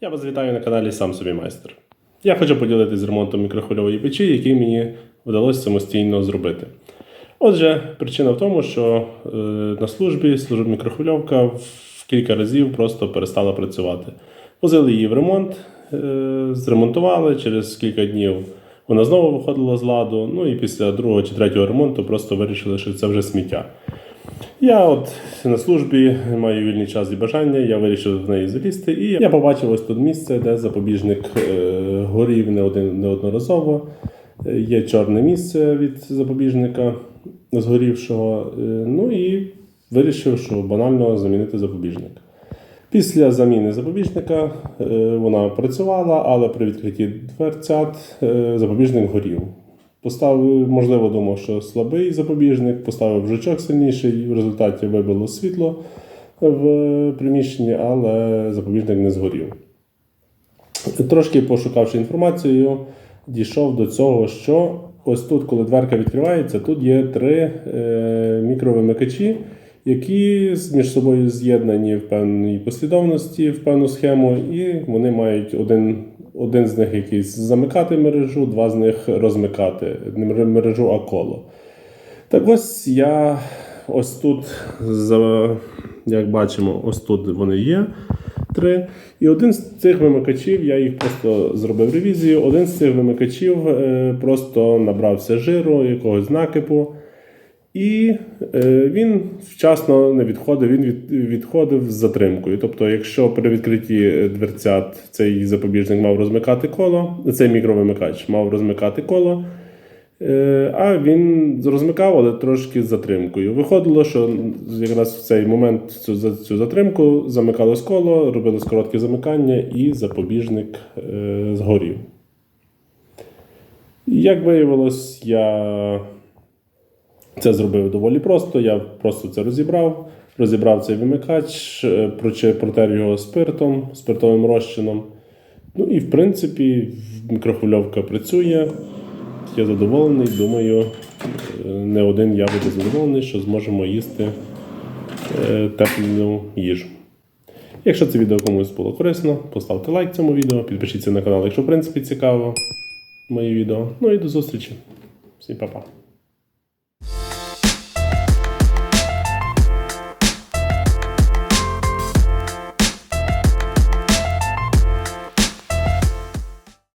Я вас вітаю на каналі Сам собі майстер. Я хочу поділитися з ремонтом мікрохвильової печі, який мені вдалося самостійно зробити. Отже, причина в тому, що е, на службі служба мікрохвильовка в кілька разів просто перестала працювати. Возили її в ремонт, е, зремонтували, через кілька днів вона знову виходила з ладу. Ну і після другого чи третього ремонту просто вирішили, що це вже сміття. Я от на службі маю вільний час і бажання, я вирішив в неї залізти. І я побачив ось тут місце, де запобіжник е, горів не один неодноразово. Е, Є чорне місце від запобіжника згорівшого. Е, Ну і вирішив, що банально замінити запобіжник. Після заміни запобіжника вона працювала, але при відкритті дверцят запобіжник горів. Поставив, можливо, думав, що слабий запобіжник, поставив жучок сильніший, в результаті вибило світло в приміщенні, але запобіжник не згорів. Трошки пошукавши інформацію, дійшов до цього, що ось тут, коли дверка відкривається, тут є три е, мікровимикачі, які між собою з'єднані в певній послідовності, в певну схему, і вони мають один, один з них якийсь замикати мережу, два з них розмикати мережу, коло. Так ось я ось тут, як бачимо, ось тут вони є. Три. І один з цих вимикачів, я їх просто зробив ревізію. Один з цих вимикачів е, просто набрався жиру, якогось накипу. І е, він вчасно не відходив, він від, відходив з затримкою. Тобто, якщо при відкритті дверцят цей запобіжник мав розмикати коло, цей мікровимикач мав розмикати коло, Е, А він розмикав, але трошки з затримкою. Виходило, що якраз в цей момент цю, цю затримку замикалось коло, робилось коротке замикання, і запобіжник е, згорів. Як виявилось, я це зробив доволі просто. Я просто це розібрав, розібрав цей вимикач, е, протер його спиртом, спиртовим розчином. Ну і в принципі мікрохвильовка працює. Я задоволений, думаю, е, не один я буду задоволений, що зможемо їсти е, теплу їжу. Якщо це відео комусь було корисно, поставте лайк цьому відео, підпишіться на канал, якщо в принципі цікаво моє відео. Ну і до зустрічі. Всім па-па.